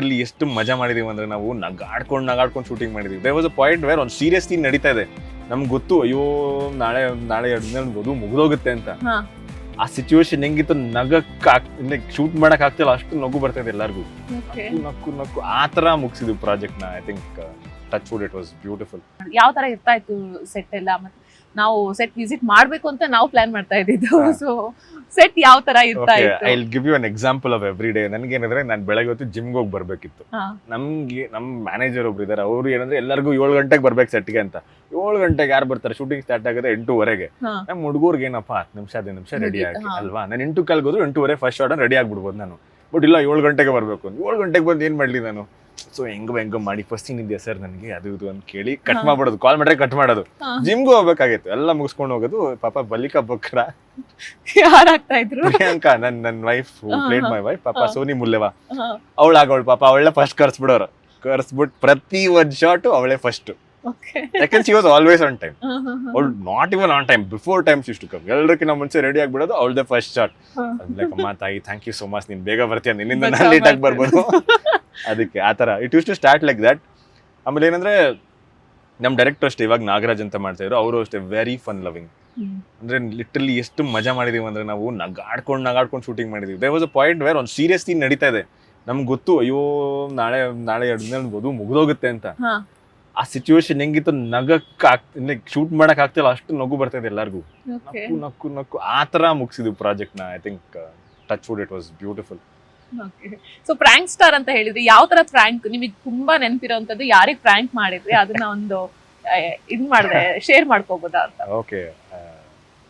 ಅಲ್ಲಿ ಎಷ್ಟು ಮಜಾ ಮಾಡಿದೀವಿ ಅಂದ್ರೆ ನಾವು ನಗಾಡ್ಕೊಂಡು ನಗಾಡ್ಕೊಂಡು ಶೂಟಿಂಗ್ ಮಾಡಿದೀವಿ. They was a point where ಒಂದು ಸೀರಿಯಸ್ ಸೀನ್ ನಡೀತಾ ಇದೆ. ನಮ್ಗೆ ಗೊತ್ತು ಅಯ್ಯೋ ನಾಳೆ ನಾಳೆ ಎರಡು ದಿನ ಅದು ಮುಗಿದೋಗುತ್ತೆ ಅಂತ. ಆ ಸಿಚುವೇಶನ್ ಹೆಂಗಿತ್ತು? ನಗಕ್ ಶೂಟ್ ಮಾಡಕ್ ಆಗ್ತಿಲ್ಲ ಅಷ್ಟು ನಗು ಬರ್ತಾ ಇದೆ ಎಲ್ಲರಿಗೂ. ನಕ್ಕು ನಕ್ಕು ಆ ತರ ಮುಗಿಸಿದ್ವಿ ಪ್ರಾಜೆಕ್ಟ್ನ. I think touch wood it was beautiful ಯಾವ ತರ ಇರ್ತಾ ಇತ್ತು ಸೆಟ್ ಎಲ್ಲ ಮತ್ತೆ? ನಾವು ಸೆಟ್ ವಿಸಿಟ್ ಮಾಡಬೇಕು ಅಂತ ನಾವು ಪ್ಲಾನ್ ಮಾಡ್ತಾ ಇದ್ದಿದ್ದು. ಸೊ ಸೆಟ್ ಯಾವ ತರ ಇರ್ತಾ ಇತ್ತು? I will give you an example of every day ನನಗೆ ಏನಂದ್ರೆ ನಾನು ಬೆಳಗ್ಗೆ ಹೊತ್ತು ಜಿಮ್ಗೆ ಹೋಗಿ ಬರಬೇಕಿತ್ತು. ನಮಗೆ ನಮ್ಮ ಮ್ಯಾನೇಜರ್ ಒಬ್ರು ಇದ್ದಾರೆ ಅವರು ಏನಂದ್ರೆ ಎಲ್ಲರಿಗೂ ಏಳು ಗಂಟೆಗೆ ಬರ್ಬೇಕು ಸೆಟ್ಗೆ ಅಂತ. ಏಳು ಗಂಟೆಗೆ ಯಾರು ಬರ್ತಾರೆ? ಶೂಟಿಂಗ್ ಸ್ಟಾರ್ಟ್ ಆಗುತ್ತೆ ಎಂಟೂವರೆಗೆ. ನಮ್ಮ ಹುಡುಗರ್ಗೆ ಏನಪ್ಪ ಹತ್ತು ನಿಮಿಷ ಹದಿನೈದು ನಿಮಿಷ ರೆಡಿ ಆಗಿ ಅಲ್ವಾ? ನಾನು ಎಂಟು ಕಾಲ್ಗೆ ಹೋದ್ರು ಎಂಟೂವರೆ ಫಸ್ಟ್ ಶಾರ್ಟ್ ರೆಡಿ ಆಗ್ಬಿಡ್ಬೋದು ನಾನು. ಬಟ್ ಇಲ್ಲ ಏಳು ಗಂಟೆಗೆ ಬರಬೇಕು. ಏಳು ಗಂಟೆಗೆ ಬಂದು ಏನ್ ಮಾಡಲಿ ನಾನು? ಸೊ ಹೆಂಗೋ ಹೆಂಗೋ ಮಾಡಿ ಫಸ್ಟ್ ಸೀನ್ ಇದೆಯಾ ಸರ್ ನನಗೆ? ಅದು ಇದು ಅಂತ ಕೇಳಿ ಕಟ್. ಮಾಡ್ಬಿಡೋದು ಕಾಲ್ ಮಾಡ್ರೆ ಕಟ್ ಮಾಡೋದು. ಜಿಮ್ಗೂ ಹೋಗ್ಬೇಕಾಗಿತ್ತು ಎಲ್ಲ ಮುಗಿಸ್ಕೊಂಡು ಹೋಗೋದು. ಪಾಪ ಬಲಿಕ ಬಕ್ರ. ಯಾರಾಗ್ತಾ ಇದ್ರು? ಪ್ರಿಯಾಂಕಾ ನನ್ ನನ್ ವೈಫ್ ಪ್ಲೇಡ್ ಮೈ ವೈಫ್ ಪಾಪ ಸೋನಿ ಮುಲ್ಲೆವಾ. ಅವಳ ಆಗವಳು ಆಗೋಳು ಪಾಪ ಅವಳೆ ಫಸ್ಟ್ ಕರ್ಸ್ ಕರ್ಸ್ಬಿಟ್ಟು ಪ್ರತಿ ಒಂದ್ ಶಾಟ್ ಅವಳೇ ಫಸ್ಟ್. ಯಾಕಂದ್ರೆ she was always on time. ಅವಳು not even on time before time ಇಷ್ಟು ಕಮ್ ಎಲ್ಲರಕ್ಕಿಂತ ಮುಂಚೆ ರೆಡಿ ಆಗ್ಬಿಡೋದು ಅವಳದೇ ಫಸ್ಟ್ ಶಾಟ್ ಹಾ. ಲೈಕ್ ಅಮ್ಮ ತಾಯಿ ಥ್ಯಾಂಕ್ ಯು ಸೋ ಮಚ್ ನೀನ್ ಬೇಗ ಬರ್ತೀಯ ನಿನ್ನಿಂದ ನಾನು ಲೇಟ್ ಆಗಿ. ಬರ್ಬೋದು. ಅದಕ್ಕೆ ಆ ತರ it use to start like that ಆಮೇಲೆ ಏನಂದ್ರೆ ನಮ್ ಡೈರೆಕ್ಟರ್ ಅಷ್ಟೇ ಇವಾಗ ನಾಗರಾಜ್ ಅಂತ ಮಾಡ್ತಾ ಇದ್ರು. ಅವರು ಅಷ್ಟೇ ವೆರಿ ಫನ್ ಲವಿಂಗ್ ಅಂದ್ರೆ ಲಿಟ್ರಲಿ ಎಷ್ಟು ಮಜಾ ಮಾಡಿದೀವಿ ಅಂದ್ರೆ ನಾವು ನಗಾಡ್ಕೊಂಡು ನಗಾಡ್ಕೊಂಡು ಶೂಟಿಂಗ್ ಮಾಡಿದೀವಿ. They was a point where ಒಂದು ಸೀರಿಯಸ್ ಸೀನ್ ನಡೀತಾ ಇದೆ. ನಮ್ಗೆ ಗೊತ್ತು ಅಯ್ಯೋ ನಾಳೆ ನಾಳೆ ಎರಡು ದಿನ ಬದು ಮುಗಿದೋಗುತ್ತೆ ಅಂತ. ಆ ಸಿಚುವೇಶನ್ ಹೆಂಗಿತ್ತು ನಗಕ್ ಶೂಟ್ ಮಾಡಕ್ ಆಗ್ತಿಲ್ಲ ಅಷ್ಟು ನಗು ಬರ್ತಾ ಇದೆ ಎಲ್ಲರಿಗೂ. ನಕ್ಕು ನಕ್ಕು ನಕ್ಕು. ಆ ತರ ಮುಗಿಸಿದ್ವಿ ಪ್ರಾಜೆಕ್ಟ್ನ I think touch wood it was beautiful so prank star ಅಂತ ಹೇಳಿದ್ರೆ ಯಾವ ತರ ಪ್ರ್ಯಾಂಕ್ ನಿಮಗೆ ತುಂಬಾ ನೆನಪಿರೋಂಥದ್ದು ಯಾರಿಗೆ ಪ್ರ್ಯಾಂಕ್ ಮಾಡಿದ್ರಿ ಅದನ್ನ ಒಂದು ಇದ್ ಮಾಡಿದೆ ಶೇರ್ ಮಾಡ್ಕೋಬೋದಾ ಅಂತ. ಓಕೆ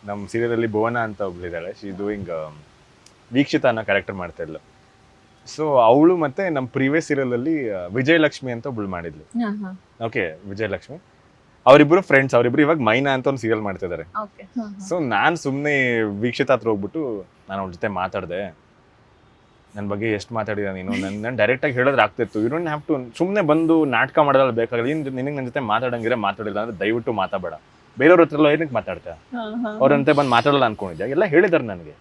ನಮ್ಮ ಸೀರಿಯಲ್ ಅಲ್ಲಿ ಭುವನ ಅಂತ ಒಬ್ಳಿದ್ದಾಳೆ ಶಿ ಡೂಯಿಂಗ್ ವೀಕ್ಷಿತ ಅನ್ನೋ ಕ್ಯಾರೆಕ್ಟರ್ ಮಾಡ್ತಾ ಇದ್ಲು. ಸೊ ಅವಳು ಮತ್ತೆ ನಮ್ಮ ಪ್ರೀವಿಯಸ್ ಸೀರಿಯಲ್ ಅಲ್ಲಿ ವಿಜಯಲಕ್ಷ್ಮಿ ಅಂತ ಒಬ್ಳು ಮಾಡಿದ್ಲು. ಓಕೆ ವಿಜಯಲಕ್ಷ್ಮಿ. ಅವರಿಬ್ರು ಫ್ರೆಂಡ್ಸ್ ಅವರಿಬ್ರು ಇವಾಗ ಮೈನಾ ಅಂತ ಒಂದು ಸೀರಿಯಲ್ ಮಾಡ್ತಾ ಇದಾರೆ ಓಕೆ ಸೊ ನಾನು ಸುಮ್ಮನೆ ವೀಕ್ಷಿತ ಹತ್ರ ಹೋಗ್ಬಿಟ್ಟು ನಾನು ಅವ್ಳ ಜೊತೆ ಮಾತಾಡಿದೆ. ನನ್ನ ಬಗ್ಗೆ ಎಷ್ಟು ಮಾತಾಡಿದ ನೀನು? ನನ್ನ ನಾನು ಡೈರೆಕ್ಟಾಗಿ ಹೇಳಿದ್ರೆ ಆಗ್ತಿತ್ತು ಯು ಡೋಂಟ್ ಹ್ಯಾವ್ ಟು ಸುಮ್ಮನೆ ಬಂದು ನಾಟಕ ಮಾಡೋದಲ್ಲ ಬೇಕಾಗಲ್ಲ. ನೀನು ನಿನಗೆ ನನ್ನ ಜೊತೆ ಮಾತಾಡಂಗಿದ್ರೆ ಮಾತಾಡಿಲ್ಲ ಅಂದ್ರೆ ದಯವಿಟ್ಟು ಮಾತಾಡಬೇಡ. ಬೇರೆಯವ್ರ ಹತ್ರ ಎಲ್ಲ ಏನಕ್ಕೆ ಮಾತಾಡ್ತಾ? ಅವ್ರಂತೆ ಬಂದು ಮಾತಾಡಲ್ಲ ಅನ್ಕೊಂಡಿದ್ದೆ ಎಲ್ಲ ಹೇಳಿದಾರೆ ನನಗೆ.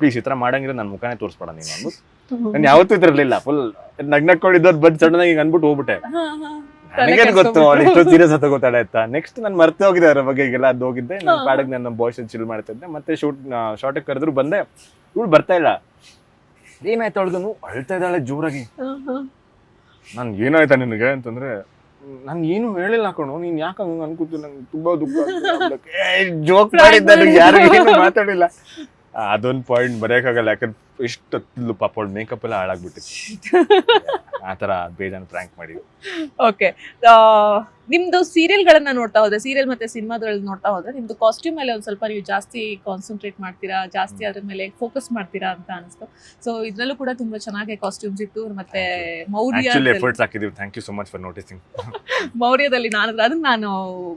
ಪ್ಲೀಸ್ ಈ ಥರ ಮಾಡಂಗಿದ್ರೆ ನನ್ನ ಮುಖನೇ ತೋರಿಸ್ಬೇಡ ನೀನು ಅಂದ್ಬಿಟ್ಟು ನಾನು ಯಾವತ್ತೂ ಇದ್ರಲಿಲ್ಲ ಫುಲ್ ನಗ್ನಕ್ಕೊಂಡಿದ್ದದ್ ಬಂದು ಸಡನ್ ಆಗಿ ಅಂದ್ಬಿಟ್ಟು ಹೋಗ್ಬಿಟ್ಟೆ. ನನಗೇನು ಗೊತ್ತು ಅವ್ಳು ಇಷ್ಟು ಸೀರಿಯಸ್ ಅಂತ. ನೆಕ್ಸ್ಟ್ ನಾನು ಮರ್ತೆ ಹೋಗಿದೆ ಅದ್ರ ಬಗ್ಗೆ. ಎಲ್ಲ ಅದು ಹೋಗಿದ್ದೆ. ನನ್ನ ಪ್ಯಾಡಗ್ ನನ್ನ ಬಾಯ್ಸ್ ಚಿಲ್ ಮಾಡ್ತಿದ್ದೆ. ಮತ್ತೆ ಶೂಟ್ ಶಾರ್ಟಿಗೆ ಕರೆದ್ರು ಬಂದೆ. ಇವಳು ಬರ್ತಾ ಇಲ್ಲ. ಏನಾಯ್ತು ಅವಳಿಗೂ ಅಳ್ತಾ ಇದ್ದಾಳೆ ಜೋರಾಗಿ. ನಾನು ಏನಾಯ್ತಾ ನಿನಗೆ ಅಂತಂದ್ರೆ ನಾನು ಏನು ಹೇಳಿಲ್ಲ ಕಣೋ ನೀನ್ ಯಾಕೆ ಹಂಗ ಅನ್ಕೋತು? ನಂಗೆ ತುಂಬಾ ದುಃಖ ಜೋಕ್ ಮಾಡಿದ್ದ ನನಗೆ ಯಾರು ಏನು ಮಾತಾಡಿಲ್ಲ. ಅದೊಂದು ಅದೊಂದ್ ಪಾಯಿಂಟ್ ಬರೆಯಕ್ಕಾಗಲ್ಲ ಯಾಕಂದ್ರೆ ಇಷ್ಟು ಪಾಪ ಅವಳು ಮೇಕಪ್ ಎಲ್ಲ ಹಾಳಾಗ್ಬಿಟ್ಟಿತ್ತು. ಆ ತರ ಬೇಜಾನ್ ಪ್ರ್ಯಾಂಕ್ ಮಾಡಿದ್ವಿ ಓಕೆ ನಿಮ್ದು ಸೀರಿಯಲ್ ಗಳನ್ನ ನೋಡ್ತಾ ಹೋದ್ರೆ ಸೀರಿಯಲ್ ಮತ್ತೆ ಸಿನಿಮಾಗಳಲ್ಲಿ ನೋಡ್ತಾ ಹೋದ್ರೆ ನಿಮ್ದು ಕಾಸ್ಟ್ಯೂಮ್ ಮೇಲೆ ಒಂದ್ ಸ್ವಲ್ಪ ನೀವು ಜಾಸ್ತಿ ಕಾನ್ಸಂಟ್ರೇಟ್ ಮಾಡ್ತೀರಾ ಜಾಸ್ತಿ ಅದ್ರ ಮೇಲೆ ಫೋಕಸ್ ಮಾಡ್ತೀರಾ ಅಂತ ಅನಿಸ್ತು. ಸೊ ಇದ್ರಲ್ಲೂ ಕೂಡ ತುಂಬಾ ಚೆನ್ನಾಗಿ ಕಾಸ್ಟ್ಯೂಮ್ಸ್ ಇತ್ತು ಮತ್ತೆ ಮೌರ್ಯ ಆಕ್ಚುಲಿ ಎಫರ್ಟ್ಸ್ ಹಾಕಿದೀವಿ. Thank you so much for noticing ಮೌರ್ಯದಲ್ಲಿ ನಾನು ಅದನ್ನ ನಾನು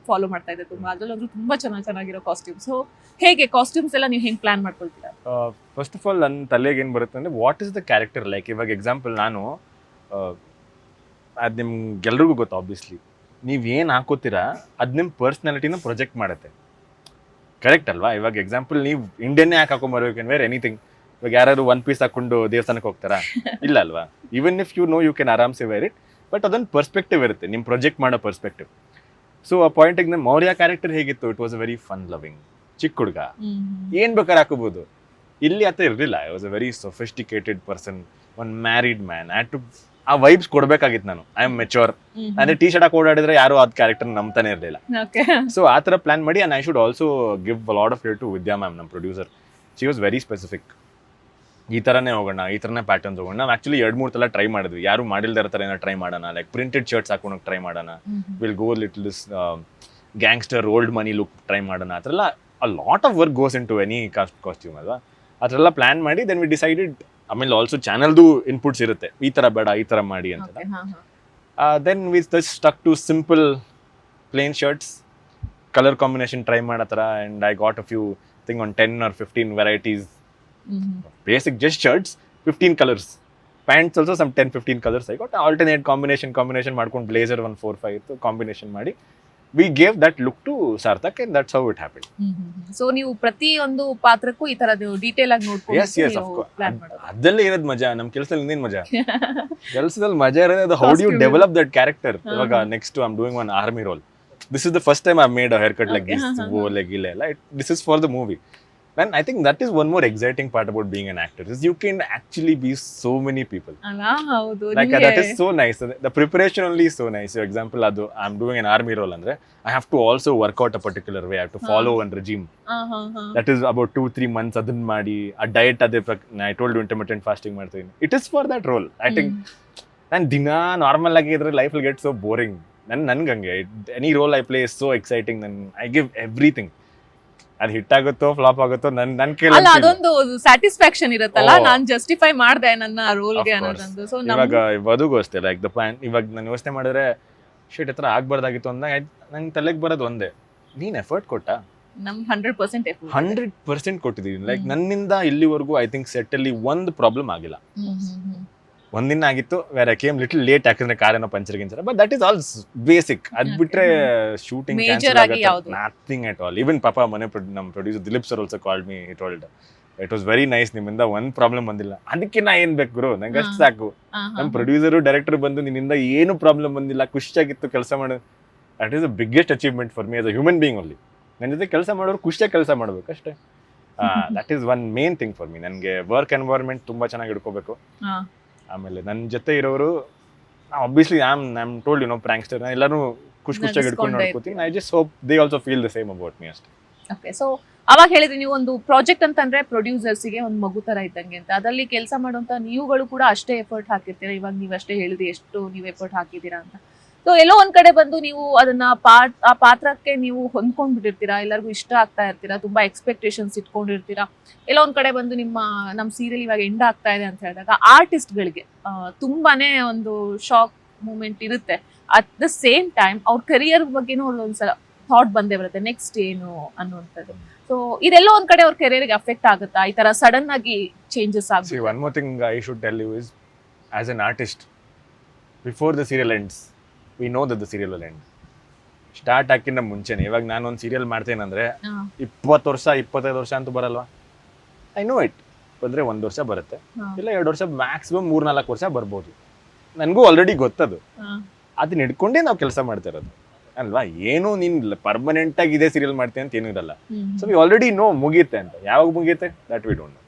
ಫಾಲೋ ಮಾಡ್ತಾ ಇದ್ದೆ ತುಂಬಾ. ಅದ್ರಲ್ಲೂ ತುಂಬಾ ಚೆನ್ನಾಗಿ ಚೆನ್ನಾಗಿರೋ ಕಾಸ್ಟ್ಯೂಮ್ ಸೊ ಹೇಗೆ ಕಾಸ್ಟ್ಯೂಮ್ಸ್ ಎಲ್ಲ ನೀವು ಹೆಂಗ್ ಪ್ಲಾನ್ ಮಾಡ್ಕೊಳ್ತೀರಾ? ಫಸ್ಟ್ ಆಫ್ ಆಲ್ ನನ್ನ ತಲೆಗೆ ಏನು ಬರುತ್ತೆ ಅಂದ್ರೆ what is the character like ಇವಾಗ ಎಕ್ಸಾಂಪಲ್ ನಾನು ಅದು ನಿಮ್ಗೆಲ್ರಿಗೂ ಗೊತ್ತು ಆಬ್ವಿಯಸ್ಲಿ ನೀವು ಏನು ಹಾಕೋತೀರಾ ಅದು ನಿಮ್ಮ ಪರ್ಸ್ನಾಲಿಟಿನ ಪ್ರೊಜೆಕ್ಟ್ ಮಾಡುತ್ತೆ. ಕರೆಕ್ಟ್ ಅಲ್ವಾ? ಇವಾಗ ಎಕ್ಸಾಂಪಲ್ ನೀವು ಇಂಡಿಯನ್ನೇ ಯಾಕೆ ಹಾಕೊಂಬರ್ಬೇಕು ಕ್ಯಾನ್ ವೇರ್ ಎನಿಥಿಂಗ್ ಇವಾಗ ಯಾರು ಒನ್ ಪೀಸ್ ಹಾಕೊಂಡು ದೇವಸ್ಥಾನಕ್ಕೆ ಹೋಗ್ತಾರಾ? ಇಲ್ಲ ಅಲ್ವಾ? Even if you know you can ಆರಾಮ್ಸೆ ವೇರ್ ಇಟ್ ಬಟ್ ಅದೊಂದು ಪರ್ಸ್ಪೆಕ್ಟಿವ್ ಇರುತ್ತೆ ನಿಮ್ಮ ಪ್ರೊಜೆಕ್ಟ್ ಮಾಡೋ ಪರ್ಸ್ಪೆಕ್ಟಿವ್ ಸೊ ಆ ಪಾಯಿಂಟಿಗೆ ನಮ್ಮ ಮೌರ್ಯ ಕ್ಯಾರೆಕ್ಟರ್ ಹೇಗಿತ್ತು? It was a very fun loving ಚಿಕ್ಕ ಹುಡುಗ. ಏನು ಬೇಕಾದ್ರೆ ಹಾಕೋಬೋದು ಇಲ್ಲಿ ಆತ ಇರಲಿಲ್ಲ. I was a very sophisticated person one married man add to ಆ ವೈಬ್ಸ್ ಕೊಡ್ಬೇಕಾಗಿತ್ತು ನಾನು. ಐ ಆಮ್ ಮೆಚೋರ್ ಅಂದ್ರೆ ಟಿ ಶರ್ಟ್ ಹಾಕಿ ಓಡಾಡಿದ್ರೆ ಯಾರು ಅದ್ ಕ್ಯಾರೆಕ್ಟರ್ ನಂಬ್ತಾನೆ ಇರಲಿಲ್ಲ. ಸೊ ಆ ತರ ಪ್ಲಾನ್ ಮಾಡಿ and I should also give lot of hair to Vidya ma'am ನಮ್ಮ producer she was very specific ಈ ತರನೇ ಹೋಗೋಣ ಈ ತರನೇ ಪ್ಯಾಟರ್ನ್ ಹೋಗೋಣ. ನಾವು ಆಕ್ಚುಲಿ ಎರಡು ಮೂರು ಸಲ ಟ್ರೈ ಮಾಡಿದ್ವಿ. ಯಾರು ಮಾಡಿಲ್ದೇ ತರ ಥರ ಏನೋ ಟ್ರೈ ಮಾಡೋಣ ಲೈಕ್ ಪ್ರಿಂಟೆಡ್ ಶರ್ಟ್ಸ್ ಹಾಕೊಂಡು ಟ್ರೈ ಮಾಡೋಣ. Will go lit this gangster old money look try ಮಾಡೋಣ. ಆ ಥರ a lot of work goes into any cost costume ಅಲ್ವಾ? ಆ ಥರ ಎಲ್ಲ ಪ್ಲಾನ್ ಮಾಡಿ ದೆನ್ ವಿ ಡಿಸೈಡೆಡ್ ಆಮೇಲೆ ಆಲ್ಸೋ ಚಾನಲ್ದು ಇನ್ಪುಟ್ಸ್ ಇರುತ್ತೆ. ಈ ಥರ ಬೇಡ ಈ ಥರ ಮಾಡಿ ಅಂತ. Then we stuck to simple plain shirts colour combination try ಮಾಡೋ ಥರ and I got a few thing one ten or fifteen varieties basic just shirts fifteen colours pants also some ten fifteen colours I got alternate combination combination ಮಾಡ್ಕೊಂಡು blazer one four five ಇತ್ತು combination ಮಾಡಿ. We gave that look to Sarthak and that's how it happen so ನೀವು ಪ್ರತಿ ಒಂದು ಪಾತ್ರಕ್ಕೂ ಈ ತರದ detail ಆಗಿ ನೋಡ್ಕೊಂಡು ಅದಲ್ಲೇ ಇರೋದ್ ಮಜಾ ನಮ್ ಕೆಲಸದಲ್ಲಿ ಇನ್ನೇನು ಮಜಾ ಕೆಲಸದಲ್ಲಿ ಮಜಾ ಇರೋದು how do you develop that character ಇವಾಗ next I am doing one army role this is the first time I made hair cut like this. Leg ಇಲ್ಲ ಎಲ್ಲ this is for the movie And I think that is one more exciting part about being an actor is you can actually be so many people. Like that is so nice. The preparation only is so nice. For example, i I'm doing an army role andre. I have to also work out a particular way. I have to follow one regime. That is about two three months. Months ಅದನ್ನ ಮಾಡಿ ಆ diet ಅದೇ I told intermittent fasting ಮಾಡ್ತೀನಿ it is for that role I think. ನಾನು ದಿನ normal ಆಗಿ ಇದ್ರೆ life get so boring ನನ್ ನನ್ಗೆ ಹಂಗೆ any role I play is so exciting ನನ್ ಐ ಗಿವ್ ಎವ್ರಿಥಿಂಗ್ ಅದು ಹಿಟ್ ಆಗುತ್ತೋ ಫ್ಲಾಪ್ ಆಗುತ್ತೋ ನನ್ ನನ್ ಅಲ್ಲ ಅದೊಂದು ಸ್ಯಾಟಿಸ್ಫ್ಯಾಕ್ಷನ್ ಇರುತ್ತಲ್ಲ? ನಾನು ಜಸ್ಟಿಫೈ ಮಾಡ್ದೆ ನನ್ನ ರೋಲ್ಗೆ. ಅನ್ನೋದೊಂದು. ಸೊ ಇವಾಗ ವಧುಗೂ ಅಷ್ಟೇ ಲೈಕ್ ದ ಪ್ಲಾನ್ ಇವಾಗ ನಾನು ಯೋಚನೆ ಮಾಡಿದ್ರೆ ಶೀಟ್ ಹತ್ರ ಆಗ್ಬಾರ್ದಾಗಿತ್ತು ಅಂದಾಗ ನಂಗೆ ತಲೆಗೆ ಬರೋದು ಒಂದೇ. ನೀನ್ ಎಫರ್ಟ್ ಕೊಟ್ಟ? ನಮ್ ಹಂಡ್ರೆಡ್ ಪರ್ಸೆಂಟ್ ಹಂಡ್ರೆಡ್ ಪರ್ಸೆಂಟ್ ಕೊಟ್ಟಿದ್ದೀನಿ ಲೈಕ್ ನನ್ನಿಂದ ಇಲ್ಲಿವರೆಗೂ ಐ ಥಿಂಕ್ ಸೆಟ್ ಅಲ್ಲಿ ಒಂದು ಪ್ರಾಬ್ಲಮ್ ಆಗಿಲ್ಲ. ಒಂದಿನ ಆಗಿತ್ತು ವೇರ್ ಕೇಮ್ ಲಿಟಲ್ ಲೇಟ್ ಯಾಕಂದ್ರೆ ಕಾರ್ ಏನೋ puncture ಗಿಂಚರ್. But that is all basic ಅದ್ ಬಿಟ್ರೆ ಶೂಟಿಂಗ್ Major ಆಗಿ ಯಾವ್ದು? ನಥಿಂಗ್ ಅಟ್ ಆಲ್ ಈವನ್ ಪಾಪ ಮನೆ ಪ್ರೊ- ನಮ್ producer Dilip sir also called me it old it was very nice ನಿಮ್ಮಿಂದ ಒಂದ್ ಪ್ರಾಬ್ಲಮ್ ಬಂದಿಲ್ಲ. ಅದಕ್ಕೆ ನಾ ಏನ್ ಬೇಕು ಗುರು? ನಂಗೆ ಅಷ್ಟು ಸಾಕು. ನಮ್ಮ ಪ್ರೊಡ್ಯೂಸರು ಡೈರೆಕ್ಟರ್ ಬಂದು ನಿನ್ನಿಂದ ಏನು ಪ್ರಾಬ್ಲಮ್ ಬಂದಿಲ್ಲ. ಖುಷಿಯಾಗಿತ್ತು ಕೆಲಸ ಮಾಡೋದು that is a biggest achievement for me as a human being only ನನ್ನ ಜೊತೆ ಕೆಲಸ ಮಾಡೋರು ಖುಷಿಯಾಗಿ ಕೆಲಸ ಮಾಡ್ಬೇಕು ಅಷ್ಟೇ. That is one main thing for me ನನಗೆ ವರ್ಕ್ ಎನ್ವೈರ್ಮೆಂಟ್ ತುಂಬಾ ಚೆನ್ನಾಗಿ ಇಟ್ಕೋಬೇಕು ಆಮೇಲೆ ನನ್ನ ಜೊತೆ ಇರೋರು obviously am I'm told you know prankster ನಾನು ಎಲ್ಲರೂ ಖುಷಿ ಖುಷಿಯಾಗಿ ಇಟ್ಕೊಂಡು ನೋಡ್ಕೋತೀನಿ. I just hope they also feel the same about me ಅಷ್ಟೇ. ಓಕೆ ಸೊ ಅವಾಗ ಹೇಳಿದ್ರಿ ನೀವು ಒಂದು ಪ್ರಾಜೆಕ್ಟ್ ಅಂತಂದ್ರೆ ಪ್ರೊಡ್ಯೂಸರ್ಸ್ಗೆ ಒಂದು ಮಗು ತರ ಇದ್ದಂಗೆ ಅಂತ. ಅದರಲ್ಲಿ ಕೆಲಸ ಮಾಡುವಂತ ನೀವುಗಳು ಕೂಡ ಅಷ್ಟೇ ಎಫರ್ಟ್ ಹಾಕಿರ್ತೀರಾ? ಇವಾಗ ನೀವು ಅಷ್ಟೇ ಹೇಳಿದ್ರಿ ಎಷ್ಟು ನೀವು ಎಫರ್ಟ್ ಹಾಕಿದ್ದೀರಾ ಅಂತ. ಸೊ ಎಲ್ಲೋ ಒಂದ್ ಕಡೆ ಬಂದು ನೀವು ಅದನ್ನ ಪಾತ್ ಆ ಪಾತ್ರಕ್ಕೆ ನೀವು ಹೊಂದ್ಕೊಂಡ್ಬಿಟ್ಟಿರ್ತೀರಾ ಎಲ್ಲರಿಗೂ ಇಷ್ಟ ಆಗ್ತಾ ಇರ್ತೀರಾ ತುಂಬಾ ಎಕ್ಸ್ಪೆಕ್ಟೇಷನ್ಸ್ ಇಟ್ಕೊಂಡಿರ್ತೀರಾ ಎಲ್ಲೋ ಒಂದ್ ಕಡೆ ಬಂದು ನಿಮ್ಮ ನಮ್ಮ ಸೀರಿಯಲ್ ಇವಾಗ ಎಂಡ್ ಆಗ್ತಾ ಇದೆ ಅಂತ ಹೇಳಿದಾಗ ಆರ್ಟಿಸ್ಟ್ಗಳಿಗೆ ತುಂಬಾನೇ ಒಂದು ಶಾಕ್ ಮೂಮೆಂಟ್ ಇರುತ್ತೆ. ಅಟ್ ದ ಸೇಮ್ ಟೈಮ್ ಅವ್ರ ಕರಿಯರ್ ಬಗ್ಗೆನೂ ಒಂದೊಂದ್ಸಲ ಥಾಟ್ ಬಂದೇ ಬರುತ್ತೆ ನೆಕ್ಸ್ಟ್ ಏನು ಅನ್ನುವಂಥದ್ದು. ಸೊ ಇದೆಲ್ಲ ಒಂದ್ ಕಡೆ ಅವ್ರ ಕೆರಿಯರ್ಗೆ ಅಫೆಕ್ಟ್ ಆಗುತ್ತಾ? ಈ ತರ ಸಡನ್ ಆಗಿ ಚೇಂಜಸ್ ಆಗುತ್ತೆ? One more thing I should tell you is as an artist before the serial ends we know that the serial will end start ಹಾಕಿನ ಮುಂಚೆನೆ. ಇವಾಗ ನಾನು ಒಂದು ಸೀರಿಯಲ್ ಮಾಡ್ತೇನಂದ್ರೆ ಇಪ್ಪತ್ತು ವರ್ಷ ಇಪ್ಪತ್ತೈದು ವರ್ಷ ಅಂತೂ ಬರಲ್ವಾ? ಐ ನೋ ಇಟ್ ಬಂದ್ರೆ ಒಂದು ವರ್ಷ ಬರುತ್ತೆ. ಇಲ್ಲ ಎರಡು ವರ್ಷ ಮ್ಯಾಕ್ಸಿಮಮ್ ಮೂರ್ ನಾಲ್ಕು ವರ್ಷ ಬರ್ಬೋದು. ನನಗೂ ಆಲ್ರೆಡಿ ಗೊತ್ತದು. ಅದನ್ನ ಹಿಡ್ಕೊಂಡೇ ನಾವು ಕೆಲಸ ಮಾಡ್ತಾ ಇರೋದು. ಅಲ್ವಾ? ಏನು ನೀನ್ ಪರ್ಮನೆಂಟ್ ಆಗಿ ಇದೇ ಸೀರಿಯಲ್ ಮಾಡ್ತೀನಿ ಅಂತ ಏನೂ ಇರಲ್ಲ. ಸೊ ವಿ ಆಲ್ರೆಡಿ ನೋ ಮುಗಿಯುತ್ತೆ ಅಂತ. ಯಾವಾಗ ಮುಗಿಯುತ್ತೆ? ದಟ್ ವಿ ಡೋಂಟ್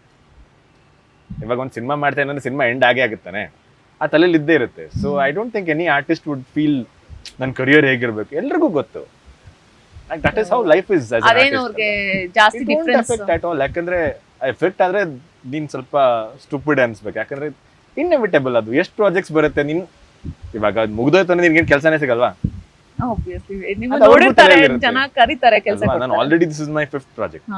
ಇವಾಗ ಒಂದು ಸಿನಿಮಾ ಮಾಡ್ತೇನೆ ಅಂದ್ರೆ ಸಿನಿಮಾ ಎಂಡ್ ಆಗೇ ಆಗುತ್ತಾನೆ. ಆ ತಲೆಯಲ್ಲಿ ಇದ್ದೇ ಇರುತ್ತೆ. So I don't think any artist would feel ನನ್ನ ಕರಿಯರ್ ಹೇಗಿರ್ಬೇಕು. ಎಲ್ರಿಗೂ ಗೊತ್ತು. That is how life is effect at all ಯಾಕಂದ್ರೆ ಎಫೆಕ್ಟ್ ಆದ್ರೆ ನೀನ್ ಸ್ವಲ್ಪ ಸ್ಟೂಪಿಡ್ ಅನ್ಸ್ಬೇಕು. ಯಾಕಂದ್ರೆ ಇನ್ಎವಿಟೇಬಲ್ ಅದು. ಎಷ್ಟು ಪ್ರಾಜೆಕ್ಟ್ಸ್ ಬರುತ್ತೆ ನಿನ್? ಇವಾಗ ಮುಗ್ದೋಯ್ತು ಅಂದ್ರೆ ನಿನ್ಗೇನ್ ಕೆಲಸನೇ ಸಿಗಲ್ವಾ? ನಾನು already this is my fifth project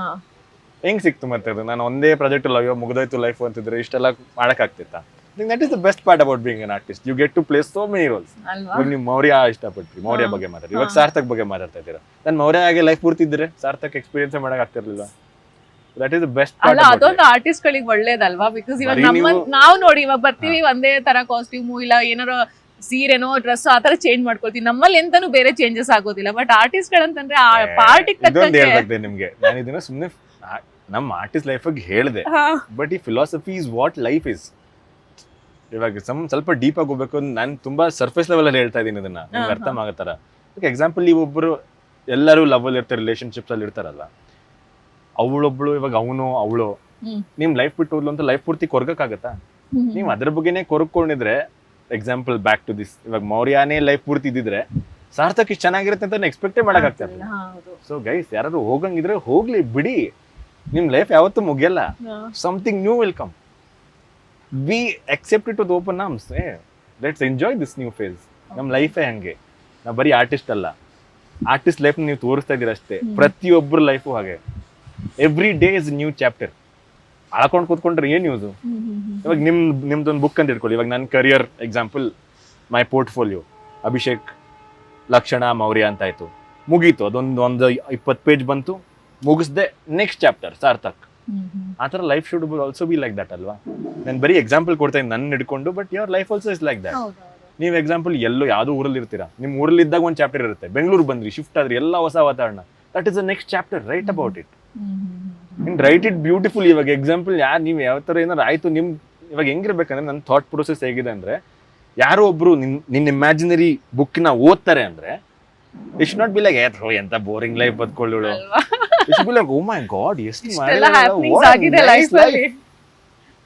ಹೆಂಗ್ ಸಿಕ್ತು ಮತ್ತೆ ಅದು? ನಾನು ಒಂದೇ ಪ್ರಾಜೆಕ್ಟ್ ಅಲ್ಲ ಅಯ್ಯೋ ಮುಗ್ದೋಯ್ತು ಲೈಫ್ ಅಂತಿದ್ರೆ ಇಷ್ಟೆಲ್ಲ ಮಾಡಕ್ ಆಗ್ತಿತ್ತಾ that is the best part about being an artist you get to play so many roles ಇವಾಗ ನೀವು ಮೌರ್ಯ ಇಷ್ಟಪಟ್ರಿ ಮೌರ್ಯ ಬಗ್ಗೆ ಮಾತಾಡಿ ಇವಾಗ. ಸಾರ್ಥಕ್ ಬಗ್ಗೆ ಮಾತಾಡ್ತಾ ಇದ್ದೀರಾ? ನಾನು ಮೌರ್ಯ ಆಗಿ ಲೈಫ್ ಪೂರ್ತಿ ಇದ್ರೆ ಸಾರ್ಥಕ್ ಎಕ್ಸ್ಪೀರಿಯನ್ಸ್ ಮಾಡಕ್ ಆಗ್ತಿರ್ಲಿಲ್ಲ. ದಟ್ ಇಸ್ ಬೆಸ್ಟ್ ಅಲ್ಲ ಅದೊಂದು ಆರ್ಟಿಸ್ಟ್ ಗಳಿಗೆ ಒಳ್ಳೇದಲ್ವಾ? ಬಿಕಾಸ್ ಇವಾಗ ನಮ್ಮ ನಾವು ನೋಡಿ ಇವಾಗ ಬರ್ತೀವಿ ಒಂದೇ ತರ ಕಾಸ್ಟ್ಯೂಮು ಇಲ್ಲ ಏನಾರ ಸೀರೆನೋ ಡ್ರೆಸ್ ಆ ತರ ಚೇಂಜ್ ಮಾಡ್ಕೊಳ್ತೀವಿ. ನಮ್ಮಲ್ಲಿ ಎಂತಾನು ಬೇರೆ ಚೇಂಜಸ್ ಆಗೋದಿಲ್ಲ. ಬಟ್ ಆರ್ಟಿಸ್ಟ್ ಗಳಂತಂದ್ರೆ ಆ ಪಾರ್ಟಿಗೆ ತಕ್ಕಂತೆ ನಿಮ್ಗೆ. ನಾನು ಇದನ್ನ ಸುಮ್ಮನೆ ನಮ್ಮ ಆರ್ಟಿಸ್ಟ್ ಲೈಫ್ ಹೇಳಿದೆ. ಬಟ್ ಈ philosophy is what life is ಇವಾಗ ಸಮ್ ಸ್ವಲ್ಪ ಡೀಪ್ ಆಗಿ ಹೋಗ್ಬೇಕು ನಾನು ತುಂಬಾ ಸರ್ಫೇಸ್ ಲೆವೆಲ್ ಅಲ್ಲಿ ಹೇಳ್ತಾ ಇದೀನಿ ಇದನ್ನ. ನಿಮ್ಗೆ ಅರ್ಥ ಆಗತ್ತಾರ ತರ ಎಕ್ಸಾಂಪಲ್ ನೀವು ಒಬ್ಬರು ಎಲ್ಲರೂ ಲವ್ ಅಲ್ಲಿ ಇರ್ತಾರೆ ರಿಲೇಶನ್ಶಿಪ್ಸ್ ಅಲ್ಲಿ ಇರ್ತಾರಲ್ಲ. ಅವಳೊಬ್ಳು ಇವಾಗ ಅವನು ಅವಳು. ನಿಮ್ ಲೈಫ್ ಬಿಟ್ಟು ಹೋದ್ಲು ಅಂತ ಲೈಫ್ ಪೂರ್ತಿ ಕೊರ್ಗಕ್ಕಾಗತ್ತಾ? ನೀವು ಅದ್ರ ಬಗ್ಗೆನೇ ಕೊರ್ಕೊಂಡಿದ್ರೆ ಎಕ್ಸಾಂಪಲ್ ಬ್ಯಾಕ್ ಟು ದಿಸ್ ಇವಾಗ ಮೌರ್ಯನೇ ಲೈಫ್ ಪೂರ್ತಿ ಇದ್ದಿದ್ರೆ ಸಾರ್ಥಕ್ ಇಷ್ಟು ಚೆನ್ನಾಗಿರುತ್ತೆ ಅಂತ ಎಕ್ಸ್ಪೆಕ್ಟೇ ಮಾಡಕ್ ಸೊ ಗೈಸ್ ಯಾರಾದ್ರೂ ಹೋಗಂಗಿದ್ರೆ ಹೋಗ್ಲಿ ಬಿಡಿ. ನಿಮ್ ಲೈಫ್ ಯಾವತ್ತೂ ಮುಗಿಯಲ್ಲ. Something new will come we accept it open arms let's enjoy this new phase ನಮ್ಮ ಲೈಫೇ ಹಂಗೆ. ನಾವು ಬರೀ ಆರ್ಟಿಸ್ಟ್ ಅಲ್ಲ. ಆರ್ಟಿಸ್ಟ್ ಲೈಫ್ ನೀವು ತೋರಿಸ್ತಾ ಇದ್ದೀರ ಅಷ್ಟೇ. ಪ್ರತಿಯೊಬ್ಬರ ಲೈಫು ಹಾಗೆ. Every day is new chapter ಅಳ್ಕೊಂಡು ಕೂತ್ಕೊಂಡ್ರೆ ಏನು ಯೂಸು. ಇವಾಗ ನಿಮ್ ನಿಮ್ದೊಂದು ಬುಕ್ ಅಂತ ಇಟ್ಕೊಳ್ಳಿ. ಇವಾಗ ನನ್ನ career example my portfolio Abhishek Lakshana Maurya ಅಂತ ಆಯಿತು. ಮುಗೀತು. ಅದೊಂದು ಒಂದು ಇಪ್ಪತ್ತು ಪೇಜ್ ಬಂತು. ಮುಗಿಸ್ದೆ ನೆಕ್ಸ್ಟ್ ಚಾಪ್ಟರ್ ಸಾರ್ಥಕ್. ಆ ಥರ life should also be like that ಅಲ್ವಾ? ನಾನು ಬರೀ ಎಕ್ಸಾಂಪಲ್ ಕೊಡ್ತಾ ಇದ್ದೀನಿ ನನ್ನ ಹಿಡ್ಕೊಂಡು but your life also is like that. ನೀವು ಎಕ್ಸಾಂಪಲ್ ಎಲ್ಲೋ ಯಾವುದೋ ಊರಲ್ಲಿ ಇರ್ತೀರಾ? ನಿಮ್ಮ ಊರಲ್ಲಿ ಇದ್ದಾಗ ಒಂದು ಚಾಪ್ಟರ್ ಇರುತ್ತೆ. ಬೆಂಗಳೂರು ಬಂದ್ರಿ ಶಿಫ್ಟ್ ಆದ್ರಿ ಎಲ್ಲ ಹೊಸ ವಾತಾವರಣ. That is the next chapter right about it in right it beautiful ಇವಾಗ ಎಕ್ಸಾಂಪಲ್ ಯಾರು ನೀವು ಯಾವ ಥರ ಏನಾರು ಆಯ್ತು ನಿಮ್ ಇವಾಗ ಹೆಂಗಿರ್ಬೇಕಂದ್ರೆ ನನ್ನ ಥಾಟ್ ಪ್ರೊಸೆಸ್ ಹೇಗಿದೆ ಅಂದ್ರೆ ಯಾರೋ ಒಬ್ರು ನಿನ್ ನಿನ್ನ ಇಮ್ಯಾಜಿನರಿ ಬುಕ್ನ ಓದ್ತಾರೆ ಅಂದ್ರೆ ಇಟ್ ನಾಟ್ ಬಿ ಲೈಕ್ ಎಂತ ಬೋರಿಂಗ್ ಲೈಫ್ ಬದ್ಕೊಳ್ಳೋಳು ಅಲ್ವಾ it be like oh my god ಎಷ್ಟು ಇಷ್ಟೆಲ್ಲ ಹ್ಯಾಪನಿಂಗ್ಸ್ ಆಗಿದೆ ಲೈಫ್ ಅಲ್ಲಿ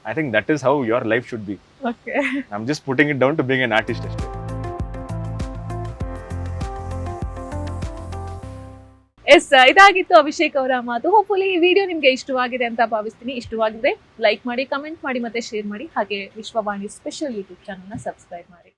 I think that is how your life should be okay I am just putting it down to being an artist ಅಷ್ಟೇ yes ಇದಾಗಿತ್ತು ಅಭಿಷೇಕ್ ಅವರ ಮಾತು. ಹೋಪ್ಫುಲಿ ಈ ವಿಡಿಯೋ ನಿಮಗೆ ಇಷ್ಟವಾಗಿದೆ ಅಂತ ಭಾವಿಸ್ತೀನಿ. ಇಷ್ಟವಾಗಿದೆ ಲೈಕ್ ಮಾಡಿ ಕಮೆಂಟ್ ಮಾಡಿ ಮತ್ತೆ ಶೇರ್ ಮಾಡಿ. ಹಾಗೆ ವಿಶ್ವವಾಣಿ ಸ್ಪೆಷಲ್ ಯೂಟ್ಯೂಬ್ ಚಾನಲ್ನ ಸಬ್ಸ್ಕ್ರೈಬ್ ಮಾಡಿ.